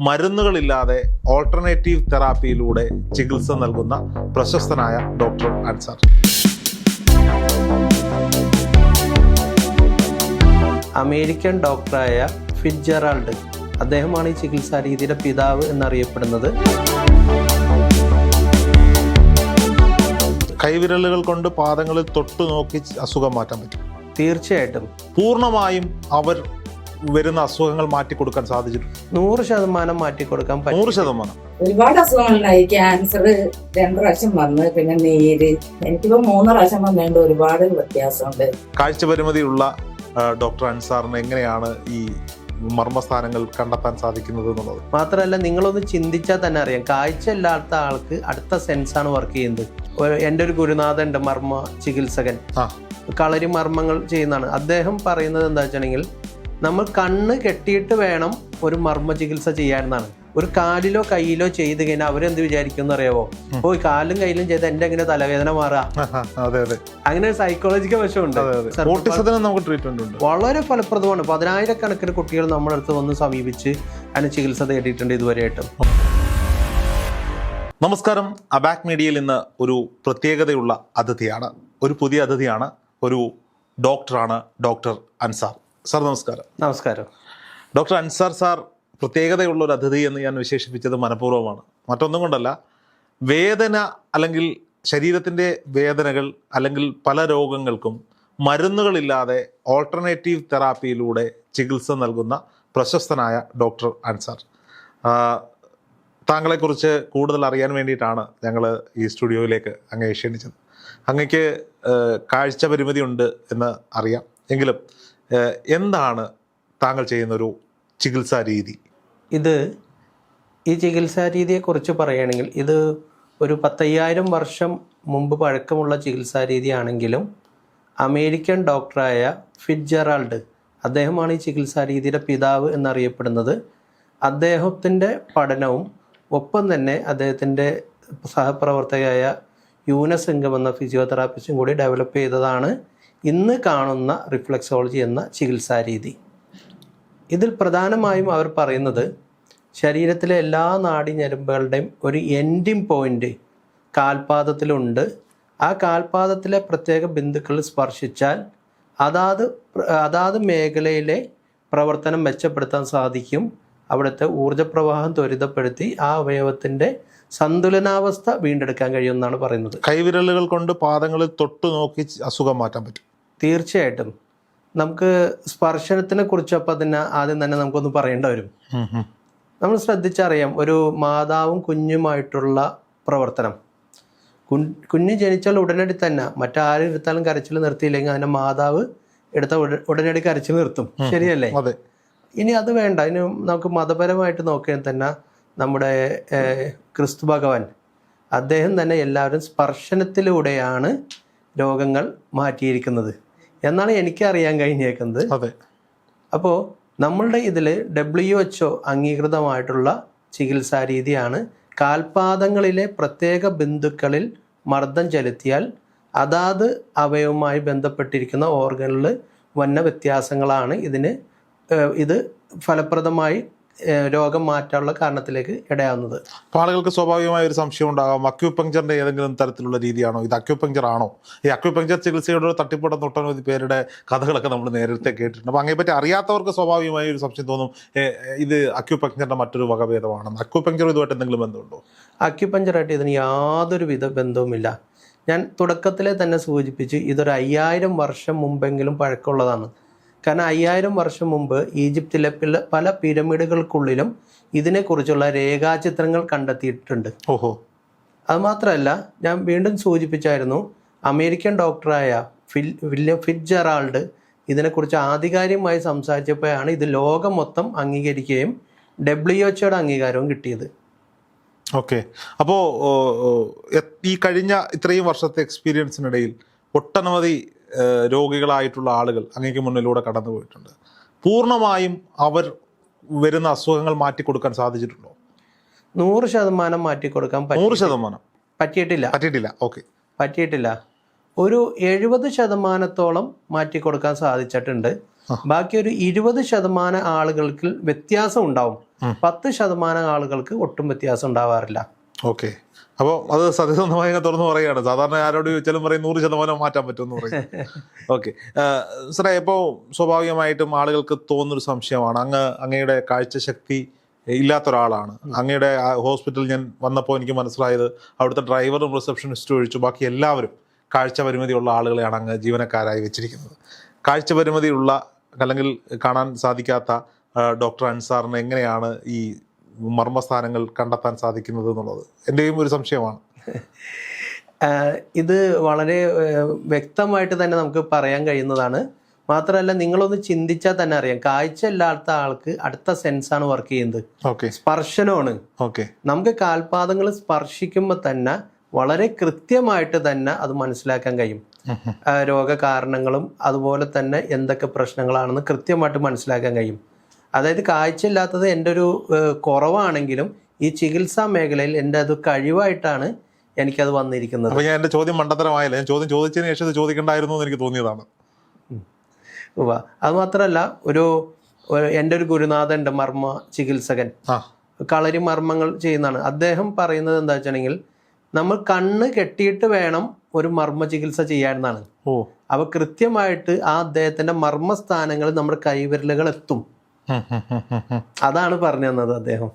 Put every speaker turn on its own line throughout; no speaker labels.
മരുന്നുകളില്ലാതെ alternative തെറാപ്പിയിലൂടെ ചികിത്സ നൽകുന്ന പ്രശസ്തനായ ഡോക്ടർ അൻസാർ.
അമേരിക്കൻ ഡോക്ടറായ ഫിറ്റ്ജെറാൾഡ് അദ്ദേഹമാണ് ഈ ചികിത്സാ രീതിയുടെ പിതാവ് എന്നറിയപ്പെടുന്നത്.
കൈവിരലുകൾ കൊണ്ട് പാദങ്ങളിൽ തൊട്ടു നോക്കി അസുഖം മാറ്റാൻ പറ്റും.
തീർച്ചയായിട്ടും.
പൂർണമായും അവർ വരുന്ന അസുഖങ്ങൾ മാറ്റി കൊടുക്കാൻ സാധിച്ചിട്ടുണ്ട്.
നൂറ് ശതമാനം മാറ്റിക്കൊടുക്കാൻ പറ്റും.
നൂറ് ശതമാനം.
ഒരുപാട് അസുഖങ്ങളുണ്ടായി ക്യാൻസർ രണ്ടു പ്രാവശ്യം വന്ന് പിന്നെ നീര്. എനിക്കിപ്പോ മൂന്ന് പ്രാവശ്യം വന്നതുകൊണ്ട് ഒരുപാട് വ്യത്യാസമുണ്ട്.
കാഴ്ച പരിമിതിയുള്ള ഡോക്ടർ അൻസാറിന് എങ്ങനെയാണ് ഈ മർമ്മസ്ഥാനങ്ങൾ കണ്ടെത്താൻ സാധിക്കുന്നത് എന്നുള്ളത്?
മാത്രമല്ല നിങ്ങളൊന്ന് ചിന്തിച്ചാൽ തന്നെ അറിയാം. കാഴ്ച ഇല്ലാത്ത ആൾക്ക് അടുത്ത സെൻസാണ് വർക്ക് ചെയ്യുന്നത്. ഒരു- എന്റെ ഒരു ഗുരുനാഥൻ ഉണ്ട് മർമ്മ ചികിത്സകൻ.
ആ.
കളരി മർമ്മങ്ങൾ ചെയ്യുന്നതാണ്. അദ്ദേഹം പറയുന്നത് എന്താ വെച്ചിട്ടുണ്ടെങ്കിൽ നമ്മൾ കണ്ണ് കെട്ടിയിട്ട് വേണം ഒരു മർമ്മ ചികിത്സ ചെയ്യാനെന്നാണ്. ഒരു കാലിലോ കയ്യിലോ ചെയ്ത് കഴിഞ്ഞാൽ അവരെന്ത് വിചാരിക്കും
ഉം.
ഓ കാലും കയ്യിലും ചെയ്ത് എന്റെ എങ്ങനെ തലവേദന
അതെ
അങ്ങനെ ഒരു സൈക്കോളജിക്കൽ വശമുണ്ട്. വളരെ ഫലപ്രദമാണ്. പതിനായിരക്കണക്കിന് കുട്ടികൾ നമ്മുടെ അടുത്ത് വന്ന് സമീപിച്ച് അതിന് ചികിത്സ തേടിയിട്ടുണ്ട് ഇതുവരെയായിട്ടും.
നമസ്കാരം. അബാക് മീഡിയയിൽ ഇന്ന് ഒരു പ്രത്യേകതയുള്ള അതിഥിയാണ്. ഒരു പുതിയ അതിഥിയാണ്. ഒരു ഡോക്ടറാണ് ഡോക്ടർ അൻസാർ. സാർ നമസ്കാരം.
നമസ്കാരം.
ഡോക്ടർ അൻസാർ സാർ പ്രത്യേകതയുള്ള ഒരു അതിഥി എന്ന് ഞാൻ വിശേഷിപ്പിച്ചത് മനഃപൂർവമാണ്. മറ്റൊന്നും കൊണ്ടല്ല വേദന അല്ലെങ്കിൽ ശരീരത്തിന്റെ വേദനകൾ അല്ലെങ്കിൽ പല രോഗങ്ങൾക്കും മരുന്നുകളില്ലാതെ ഓൾട്ടർനേറ്റീവ് തെറാപ്പിയിലൂടെ ചികിത്സ നൽകുന്ന പ്രശസ്തനായ ഡോക്ടർ അൻസാർ. താങ്കളെക്കുറിച്ച് കൂടുതൽ അറിയാൻ വേണ്ടിയിട്ടാണ് ഞങ്ങൾ ഈ സ്റ്റുഡിയോയിലേക്ക് അങ്ങേ ക്ഷണിച്ചത്. അങ്ങക്ക് കാഴ്ച പരിമിതി ഉണ്ട് എന്ന് അറിയാം. എങ്കിലും എന്താണ് താങ്കൾ ചെയ്യുന്ന ഒരു ചികിത്സാ രീതി?
ഇത് ഈ ചികിത്സാ രീതിയെക്കുറിച്ച് പറയുകയാണെങ്കിൽ ഇത് ഒരു പത്തയ്യായിരം വർഷം മുമ്പ് പഴക്കമുള്ള ചികിത്സാ രീതിയാണെങ്കിലും അമേരിക്കൻ ഡോക്ടറായ ഫിറ്റ്ജെറാൾഡ് അദ്ദേഹമാണ് ഈ ചികിത്സാ രീതിയുടെ പിതാവ് എന്നറിയപ്പെടുന്നത്. അദ്ദേഹത്തിന്റെ പഠനവും ഒപ്പം തന്നെ അദ്ദേഹത്തിന്റെ സഹപ്രവർത്തകയായ യൂനസിംഗം എന്ന ഫിസിയോതെറാപ്പിസ്റ്റും കൂടി ഡെവലപ്പ് ചെയ്തതാണ്. ഇന്ന് കാണുന്ന റിഫ്ലക്സോളജി എന്ന ചികിത്സാ രീതി. ഇതിൽ പ്രധാനമായും അവർ പറയുന്നത് ശരീരത്തിലെ എല്ലാ നാഡിഞരമ്പുകളുടെയും ഒരു എൻഡിങ് പോയിന്റ് കാൽപാദത്തിലുണ്ട്. ആ കാൽപാദത്തിലെ പ്രത്യേക ബിന്ദുക്കൾ സ്പർശിച്ചാൽ അതാത് അതാത് മേഖലയിലെ പ്രവർത്തനം മെച്ചപ്പെടുത്താൻ സാധിക്കും. അവിടുത്തെ ഊർജപ്രവാഹം ത്വരിതപ്പെടുത്തി ആ അവയവത്തിന്റെ സന്തുലനാവസ്ഥ വീണ്ടെടുക്കാൻ കഴിയുമെന്നാണ് പറയുന്നത്.
കൈവിരലുകൾ കൊണ്ട് പാദങ്ങളിൽ തൊട്ടു നോക്കി അസുഖം മാറ്റാൻ പറ്റും.
തീർച്ചയായിട്ടും. നമുക്ക് സ്പർശനത്തിനെ കുറിച്ച് അപ്പം തന്നെ ആദ്യം തന്നെ നമുക്കൊന്ന് പറയേണ്ട വരും. നമ്മൾ ശ്രദ്ധിച്ചറിയാം ഒരു മാതാവും കുഞ്ഞുമായിട്ടുള്ള പ്രവർത്തനം. കുഞ്ഞ് ജനിച്ചാൽ ഉടനടി തന്നെ മറ്റാരും എടുത്താലും കരച്ചിൽ നിർത്തിയില്ലെങ്കിൽ അതിന്റെ മാതാവ് എടുത്ത ഉട- ഉടനടി കരച്ചിൽ നിർത്തും. ശരിയല്ലേ?
അതെ.
ഇനി അത് വേണ്ട. ഇനി നമുക്ക് മതപരമായിട്ട് നോക്കിയാൽ തന്നെ നമ്മുടെ ക്രിസ്തു ഭഗവാൻ അദ്ദേഹം തന്നെ എല്ലാവരും സ്പർശനത്തിലൂടെയാണ് രോഗങ്ങൾ മാറ്റിയിരിക്കുന്നത്. എന്നാണ് എനിക്ക് അറിയാൻ കഴിഞ്ഞേക്കുന്നത്.
അതെ.
അപ്പോൾ നമ്മളുടെ ഇതിൽ ഡബ്ല്യു എച്ച് ഒ അംഗീകൃതമായിട്ടുള്ള ചികിത്സാ രീതിയാണ് കാൽപാദങ്ങളിലെ പ്രത്യേക ബിന്ദുക്കളിൽ മർദ്ദം ചെലുത്തിയാൽ അതാത് അവയവുമായി ബന്ധപ്പെട്ടിരിക്കുന്ന ഓർഗനിൽ വന്ന വ്യത്യാസങ്ങളാണ് ഇതിന് ഇത് ഫലപ്രദമായി രോഗം മാറ്റാനുള്ള കാരണത്തിലേക്ക് ഇടയാവുന്നത്.
അപ്പോൾ ആളുകൾക്ക് സ്വാഭാവികമായ ഒരു സംശയം ഉണ്ടാകാം. അക്യുപങ്ചറിന്റെ ഏതെങ്കിലും തരത്തിലുള്ള രീതിയാണോ? ഇത് അക്യുപങ്ചർ ആണോ? ഈ അക്യുപങ്ചർ ചികിത്സയുടെ ഒരു തട്ടിപ്പടം ഒട്ടനവധി പേരുടെ കഥകളൊക്കെ നമ്മൾ നേരത്തെ കേട്ടിട്ടുണ്ട്. അപ്പോൾ അങ്ങനെപ്പറ്റി അറിയാത്തവർക്ക് സ്വാഭാവികമായ ഒരു സംശയം തോന്നും ഇത് അക്യുപങ്ചറിന്റെ മറ്റൊരു വകഭേദമാണെന്ന്. അക്യുപങ്ചർ ഇതുമായിട്ട് എന്തെങ്കിലും ബന്ധമുണ്ടോ?
അക്യുപഞ്ചറായിട്ട് ഇതിന് യാതൊരു വിധ ബന്ധവുമില്ല. ഞാൻ തുടക്കത്തിലെ തന്നെ സൂചിപ്പിച്ച് ഇതൊരു അയ്യായിരം വർഷം മുമ്പെങ്കിലും പഴക്കമുള്ളതാണ്. കാരണം അയ്യായിരം വർഷം മുമ്പ് ഈജിപ്തിലെ പല പിരമിഡുകൾക്കുള്ളിലും ഇതിനെക്കുറിച്ചുള്ള രേഖാചിത്രങ്ങൾ കണ്ടെത്തിയിട്ടുണ്ട്.
ഓഹോ.
അത് മാത്രമല്ല ഞാൻ വീണ്ടും സൂചിപ്പിച്ചായിരുന്നു അമേരിക്കൻ ഡോക്ടറായ ഫിൽ വില്യം ഫിറ്റ്ജെറാൾഡ് ഇതിനെക്കുറിച്ച് ആധികാരികമായി സംസാരിച്ചപ്പോഴാണ് ഇത് ലോകം മൊത്തം അംഗീകരിക്കുകയും ഡബ്ല്യു എച്ച്ഒയുടെ അംഗീകാരവും കിട്ടിയത്.
ഓക്കെ. അപ്പോൾ ഈ കഴിഞ്ഞ ഇത്രയും വർഷത്തെ എക്സ്പീരിയൻസിനിടയിൽ ഒട്ടനവധി രോഗികളായിട്ടുള്ള ആളുകൾ അങ്ങേക്ക് മുന്നിലൂടെ കടന്നു പോയിട്ടുണ്ട്. പൂർണമായും അവർ വരുന്ന അസുഖങ്ങൾ മാറ്റി കൊടുക്കാൻ സാധിച്ചിട്ടുണ്ടോ?
നൂറ് ശതമാനം മാറ്റി കൊടുക്കാൻ
നൂറ് ശതമാനം?
പറ്റിയിട്ടില്ല.
പറ്റിയിട്ടില്ല. ഓക്കെ.
പറ്റിയിട്ടില്ല. ഒരു എഴുപത് ശതമാനത്തോളം മാറ്റിക്കൊടുക്കാൻ സാധിച്ചിട്ടുണ്ട്. ബാക്കി ഒരു ഇരുപത് ശതമാനം ആളുകൾക്ക് വ്യത്യാസം ഉണ്ടാവും. പത്ത് ശതമാനം ആളുകൾക്ക് ഒട്ടും വ്യത്യാസം ഉണ്ടാവാറില്ല.
ഓക്കെ. അപ്പോൾ അത് സത്യസന്ധമായി അങ്ങ് തുറന്നു പറയുകയാണ്. സാധാരണ ആരോട് ചോദിച്ചാലും പറയും നൂറ് ശതമാനം മാറ്റാൻ പറ്റുമെന്ന് പറയും. ഓക്കെ സാറേ ഇപ്പോൾ സ്വാഭാവികമായിട്ടും ആളുകൾക്ക് തോന്നുന്നൊരു സംശയമാണ്. അങ്ങ് അങ്ങയുടെ കാഴ്ചശക്തി ഇല്ലാത്ത ഒരാളാണ് അങ്ങയുടെ ഹോസ്പിറ്റലിൽ ഞാൻ വന്നപ്പോൾ എനിക്ക് മനസ്സിലായത് അവിടുത്തെ ഡ്രൈവറും റിസപ്ഷനിസ്റ്റും ഒഴിച്ചു ബാക്കി എല്ലാവരും കാഴ്ച പരിമിതിയുള്ള ആളുകളെയാണ് അങ്ങ് ജീവനക്കാരായി വെച്ചിരിക്കുന്നത്. കാഴ്ച പരിമിതിയുള്ള അല്ലെങ്കിൽ കാണാൻ സാധിക്കാത്ത ഡോക്ടർ അൻസാറിന് എങ്ങനെയാണ് ഈ മർമ്മസ്ഥാനങ്ങൾ കണ്ടെത്താൻ സാധിക്കുന്നത് എന്നുള്ളത്. എന്റെയും ഒരു സംശയമാണ്.
ഇത് വളരെ വ്യക്തമായിട്ട് തന്നെ നമുക്ക് പറയാൻ കഴിയുന്നതാണ്. മാത്രമല്ല നിങ്ങളൊന്ന് ചിന്തിച്ചാൽ തന്നെ അറിയാം. കാഴ്ച ഇല്ലാത്ത ആൾക്ക് അടുത്ത സെൻസാണ് വർക്ക് ചെയ്യുന്നത്.
ഓക്കെ.
സ്പർശനമാണ്.
ഓക്കെ.
നമുക്ക് കാൽപാദങ്ങൾ സ്പർശിക്കുമ്പോൾ തന്നെ വളരെ കൃത്യമായിട്ട് തന്നെ അത് മനസ്സിലാക്കാൻ കഴിയും. രോഗകാരണങ്ങളും അതുപോലെ തന്നെ എന്തൊക്കെ പ്രശ്നങ്ങളാണെന്ന് കൃത്യമായിട്ട് മനസ്സിലാക്കാൻ കഴിയും. അതായത് കാഴ്ച കാഴ്ചയില്ലാത്തത് എന്റെ ഒരു കുറവാണെങ്കിലും ഈ ചികിത്സാ മേഖലയിൽ എന്റെ അത് കഴിവായിട്ടാണ് എനിക്കത് വന്നിരിക്കുന്നത്.
അപ്പോൾ ഞാൻ എന്റെ ചോദ്യം മണ്ടത്തരമായില്ല? ഞാൻ ചോദ്യം ചോദിച്ചതിന് ശേഷം ഇത് ചോദിക്കണ്ടായിരുന്നു എന്ന് എനിക്ക് തോന്നിയതാണ്.
ഉവ്വ. അത് മാത്രമല്ല ഒരു എന്റെ ഒരു ഗുരുനാഥൻ ഉണ്ട് മർമ്മ ചികിത്സകൻ. കളരി മർമ്മങ്ങൾ ചെയ്യുന്നതാണ്. അദ്ദേഹം പറയുന്നത് എന്താ വെച്ചിട്ടുണ്ടെങ്കിൽ നമ്മൾ കണ്ണ് കെട്ടിയിട്ട് വേണം ഒരു മർമ്മ ചികിത്സ ചെയ്യാനെന്നാണ്
ഓ.
അവ കൃത്യമായിട്ട് ആ അദ്ദേഹത്തിന്റെ മർമ്മസ്ഥാനങ്ങൾ നമ്മുടെ കൈവിരലുകൾ എത്തും. അതാണ് പറഞ്ഞു തന്നത് അദ്ദേഹം.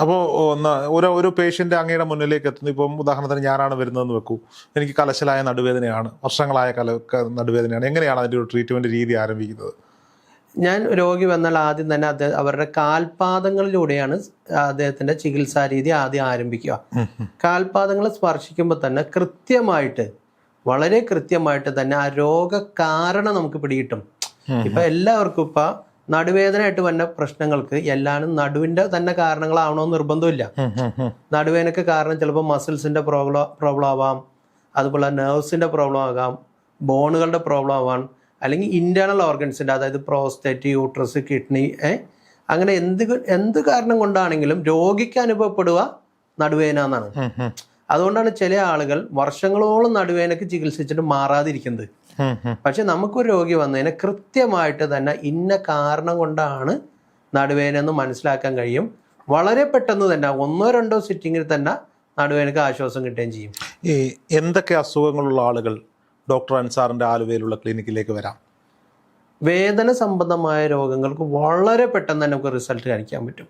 അപ്പോ ഒന്ന് ഒരു ഒരു പേഷ്യന്റ് അങ്ങയുടെ മുന്നിലേക്ക് എത്തുന്നു. ഇപ്പം ഉദാഹരണത്തിന് ഞാനാണ് വരുന്നതെന്ന് വെക്കൂ. എനിക്ക് കലശലായ നടുവേദനയാണ്. വർഷങ്ങളായ കല നടുവേദനയാണ്. എങ്ങനെയാണ് അതിന്റെ ഒരു ട്രീറ്റ്മെന്റ് രീതി ആരംഭിക്കുന്നത്?
ഞാൻ രോഗി വന്നാൽ ആദ്യം തന്നെ അദ്ദേഹം അവരുടെ കാൽപാദങ്ങളിലൂടെയാണ് അദ്ദേഹത്തിന്റെ ചികിത്സാ രീതി ആദ്യം ആരംഭിക്കുക. കാൽപാദങ്ങൾ സ്പർശിക്കുമ്പോൾ തന്നെ കൃത്യമായിട്ട് വളരെ കൃത്യമായിട്ട് തന്നെ ആ രോഗ കാരണം നമുക്ക് പിടികിട്ടും. ഇപ്പൊ എല്ലാവർക്കും ഇപ്പൊ നടുവേദനയായിട്ട് വന്ന പ്രശ്നങ്ങൾക്ക് എല്ലാനും നടുവിന്റെ തന്നെ കാരണങ്ങളാവണമെന്ന് നിർബന്ധമില്ല. നടുവേദനയ്ക്ക് കാരണം ചിലപ്പോൾ മസിൽസിന്റെ പ്രോബ്ലം പ്രോബ്ലം ആവാം അതുപോലെ നെർവ്സിന്റെ പ്രോബ്ലം ആകാം ബോണുകളുടെ പ്രോബ്ലം ആവാം അല്ലെങ്കിൽ ഇന്റേണൽ ഓർഗൻസിന്റെ അതായത് പ്രോസ്റ്റേറ്റ് യൂട്രസ് കിഡ്നി അങ്ങനെ എന്ത് എന്ത് കാരണം കൊണ്ടാണെങ്കിലും രോഗിക്ക് അനുഭവപ്പെടുക നടുവേദന എന്നാണ്. അതുകൊണ്ടാണ് ചില ആളുകൾ വർഷങ്ങളോളം നടുവേദനയ്ക്ക് ചികിത്സിച്ചിട്ട് മാറാതിരിക്കുന്നത്. പക്ഷെ നമുക്കൊരു രോഗി വന്നതിന് കൃത്യമായിട്ട് തന്നെ ഇന്ന കാരണം കൊണ്ടാണ് നടുവേദന എന്ന് മനസ്സിലാക്കാൻ കഴിയും. വളരെ പെട്ടെന്ന് തന്നെ ഒന്നോ രണ്ടോ സിറ്റിങ്ങിൽ തന്നെ നടുവേദനക്ക് ആശ്വാസം കിട്ടുകയും ചെയ്യും.
ഈ എന്തൊക്കെ അസുഖങ്ങളുള്ള ആളുകൾ ഡോക്ടർ അൻസാറിന്റെ ആലുവയിലുള്ള ക്ലിനിക്കിലേക്ക് വരാം?
വേദന സംബന്ധമായ രോഗങ്ങൾക്ക് വളരെ പെട്ടെന്ന് തന്നെ നമുക്ക് റിസൾട്ട് കാണിക്കാൻ പറ്റും.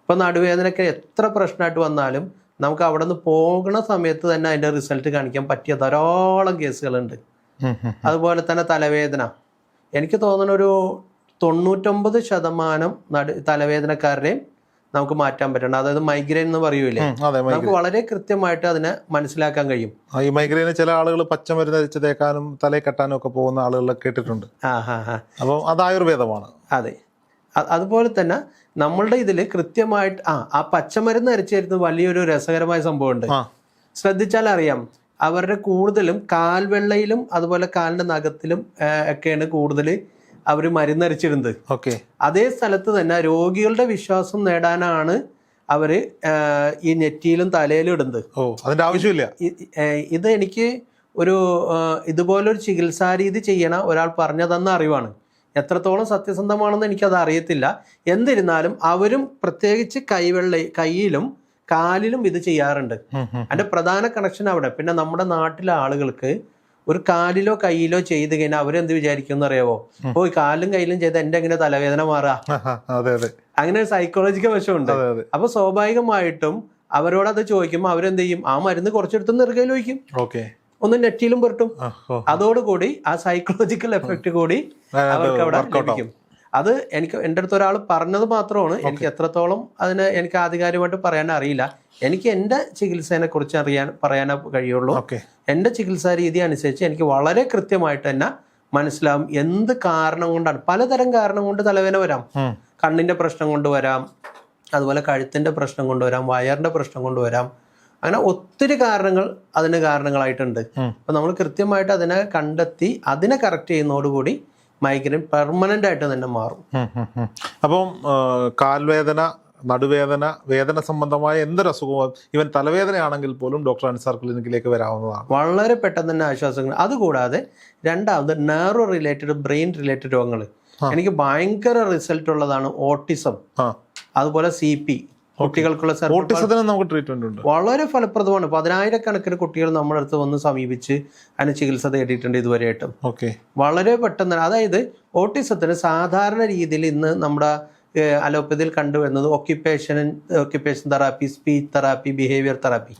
ഇപ്പം നടുവേദനയ്ക്ക് എത്ര പ്രശ്നമായിട്ട് വന്നാലും നമുക്ക് അവിടെ നിന്ന് പോകുന്ന സമയത്ത് തന്നെ അതിന്റെ റിസൾട്ട് കാണിക്കാൻ പറ്റിയ ധാരാളം കേസുകളുണ്ട്. അതുപോലെ തന്നെ തലവേദന. എനിക്ക് തോന്നുന്ന ഒരു തൊണ്ണൂറ്റൊമ്പത് ശതമാനം നടു തലവേദനക്കാരുടെയും നമുക്ക് മാറ്റാൻ പറ്റണം. അതായത് മൈഗ്രെയിൻ എന്ന് പറയൂലേ? നമുക്ക് വളരെ കൃത്യമായിട്ട് അതിനെ മനസ്സിലാക്കാൻ കഴിയും.
ഈ മൈഗ്രെയിന് ചില ആളുകൾ പച്ചമരുന്ന് അരിച്ച് തേക്കാനും തലയിൽ കെട്ടാനും ഒക്കെ പോകുന്ന ആളുകളെ കേട്ടിട്ടുണ്ട്. അപ്പം അത് ആയുർവേദമാണ്.
അതെ. അതുപോലെ തന്നെ നമ്മളുടെ ഇതിൽ കൃത്യമായിട്ട് ആ ആ പച്ചമരുന്ന് അരച്ചു തരുന്നത് വലിയൊരു രസകരമായ സംഭവമുണ്ട്.
ഉണ്ട്
ശ്രദ്ധിച്ചാൽ അറിയാം അവരുടെ കൂടുതലും കാൽവെള്ളയിലും അതുപോലെ കാലിന്റെ നഖത്തിലും ഒക്കെയാണ് കൂടുതൽ അവർ മരുന്നരച്ചിരുന്നത്
ഓക്കെ.
അതേ സ്ഥലത്ത് തന്നെ രോഗികളുടെ വിശ്വാസം നേടാനാണ് അവർ ഈ നെറ്റിയിലും തലയിലും ഇടുന്നത്.
ഓ അതിന്റെ ആവശ്യമില്ല.
ഇത് എനിക്ക് ഒരു ഇതുപോലൊരു ചികിത്സാ രീതി ചെയ്യണ ഒരാൾ പറഞ്ഞു തന്ന അറിവാണ്. എത്രത്തോളം സത്യസന്ധമാണെന്ന് എനിക്കത് അറിയത്തില്ല. എന്നിരുന്നാലും അവരും പ്രത്യേകിച്ച് കൈവെള്ള കൈയിലും കാലിലും ഇത് ചെയ്യാറുണ്ട്. അതിന്റെ പ്രധാന കണക്ഷൻ അവിടെ. പിന്നെ നമ്മുടെ നാട്ടിലെ ആളുകൾക്ക് ഒരു കാലിലോ കയ്യിലോ ചെയ്ത് കഴിഞ്ഞാൽ അവരെന്ത് വിചാരിക്കും അറിയാവോ ഓ കാലും കയ്യിലും ചെയ്ത് എന്റെ എങ്ങനെ തലവേദന
മാറാ.
അങ്ങനെ ഒരു സൈക്കോളജിക്കൽ വശമുണ്ട്. അപ്പൊ സ്വാഭാവികമായിട്ടും അവരോട് അത് ചോദിക്കുമ്പോൾ അവരെന്ത് ചെയ്യും? ആ മരുന്ന് കുറച്ചെടുത്ത് നെറുകയിൽ ഒഴിക്കും.
ഓക്കെ.
ഒന്ന് നെറ്റിയിലും പുരട്ടും. അതോടുകൂടി ആ സൈക്കോളജിക്കൽ എഫക്ട് കൂടി അവർക്ക് അവിടെ. ലഭിക്കും. അത് എനിക്ക് എന്റെ അടുത്ത് ഒരാൾ പറഞ്ഞത് മാത്രമാണ്. എനിക്ക് എത്രത്തോളം അതിന് എനിക്ക് ആധികാരികമായിട്ട് പറയാൻ അറിയില്ല. എനിക്ക് എന്റെ ചികിത്സേനെ കുറിച്ച് അറിയാൻ പറയാനേ കഴിയുള്ളൂ.
ഓക്കെ.
എന്റെ ചികിത്സാ രീതി അനുസരിച്ച് എനിക്ക് വളരെ കൃത്യമായിട്ട് തന്നെ മനസ്സിലാവും എന്ത് കാരണം കൊണ്ടാണ്. പലതരം കാരണം കൊണ്ട് തലവേദന വരാം.
കണ്ണിന്റെ
കണ്ണിന്റെ പ്രശ്നം കൊണ്ട് വരാം. അതുപോലെ കഴുത്തിന്റെ പ്രശ്നം കൊണ്ടുവരാം വയറിന്റെ പ്രശ്നം കൊണ്ടുവരാം അങ്ങനെ ഒത്തിരി കാരണങ്ങൾ അതിന് കാരണങ്ങളായിട്ടുണ്ട്. അപ്പൊ നമ്മൾ കൃത്യമായിട്ട് അതിനെ കണ്ടെത്തി അതിനെ കറക്റ്റ് ചെയ്യുന്നതോടുകൂടി മൈഗ്രെയിൻ പെർമനന്റ് ആയിട്ട് തന്നെ മാറും.
അപ്പം കാൽവേദന നടുവേദന വേദന സംബന്ധമായ എന്തൊരു അസുഖവും ഇവൻ തലവേദനയാണെങ്കിൽ പോലും ഡോക്ടർ അൻസാർ ക്ലിനിക്കിലേക്ക് വരാവുന്നതാണ്.
വളരെ പെട്ടെന്ന് തന്നെ ആശ്വാസങ്ങൾ. അതുകൂടാതെ രണ്ടാമത് നെർവ് റിലേറ്റഡ് ബ്രെയിൻ റിലേറ്റഡ് രോഗങ്ങൾ. എനിക്ക് ഭയങ്കര റിസൾട്ട് ഉള്ളതാണ് ഓട്ടിസം അതുപോലെ സി പി. കുട്ടികൾക്കുള്ള
ഓട്ടിസത്തിന് നമുക്ക് ട്രീറ്റ്മെന്റ് ഉണ്ട്.
വളരെ ഫലപ്രദമാണ്. പതിനായിരക്കണക്കിന് കുട്ടികൾ നമ്മുടെ അടുത്ത് വന്ന് സമീപിച്ച് അതിന് ചികിത്സ തേടിയിട്ടുണ്ട് ഇതുവരെയായിട്ടും.
ഓക്കെ.
വളരെ പെട്ടെന്ന് അതായത് ഓട്ടിസത്തിന് സാധാരണ രീതിയിൽ ഇന്ന് നമ്മുടെ അലോപ്പതിയിൽ കണ്ടുവരുന്നത് occupation occupation therapy speech therapy behaviour therapy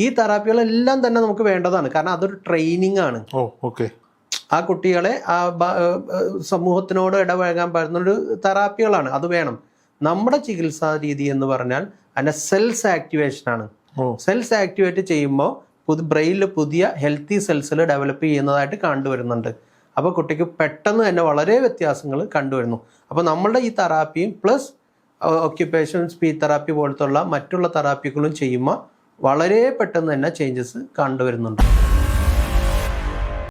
ഈ തെറാപ്പികളെല്ലാം തന്നെ നമുക്ക് വേണ്ടതാണ്. കാരണം അതൊരു ട്രെയിനിങ് ആണ്.
ഓക്കെ.
ആ കുട്ടികളെ ആ സമൂഹത്തിനോട് ഇടപഴകാൻ പറ്റുന്ന ഒരു തെറാപ്പികളാണ് അത് വേണം. നമ്മുടെ ചികിത്സാ രീതി എന്ന് പറഞ്ഞാൽ അതിന്റെ സെൽസ് ആക്ടിവേഷൻ ആണ്. സെൽസ് ആക്ടിവേറ്റ് ചെയ്യുമ്പോൾ പുതു ബ്രെയിനിൽ പുതിയ ഹെൽത്തി സെൽസിൽ ഡെവലപ്പ് ചെയ്യുന്നതായിട്ട് കണ്ടുവരുന്നുണ്ട്. അപ്പോൾ കുട്ടിക്ക് പെട്ടെന്ന് തന്നെ വളരെ വ്യത്യാസങ്ങൾ കണ്ടുവരുന്നു. അപ്പോൾ നമ്മളുടെ ഈ തെറാപ്പിയും പ്ലസ് ഓക്യുപ്പേഷൻ സ്പീച്ച് തെറാപ്പി പോലത്തുള്ള മറ്റുള്ള തെറാപ്പികളും ചെയ്യുമ്പോൾ വളരെ പെട്ടെന്ന് തന്നെ ചേഞ്ചസ് കണ്ടുവരുന്നുണ്ട്.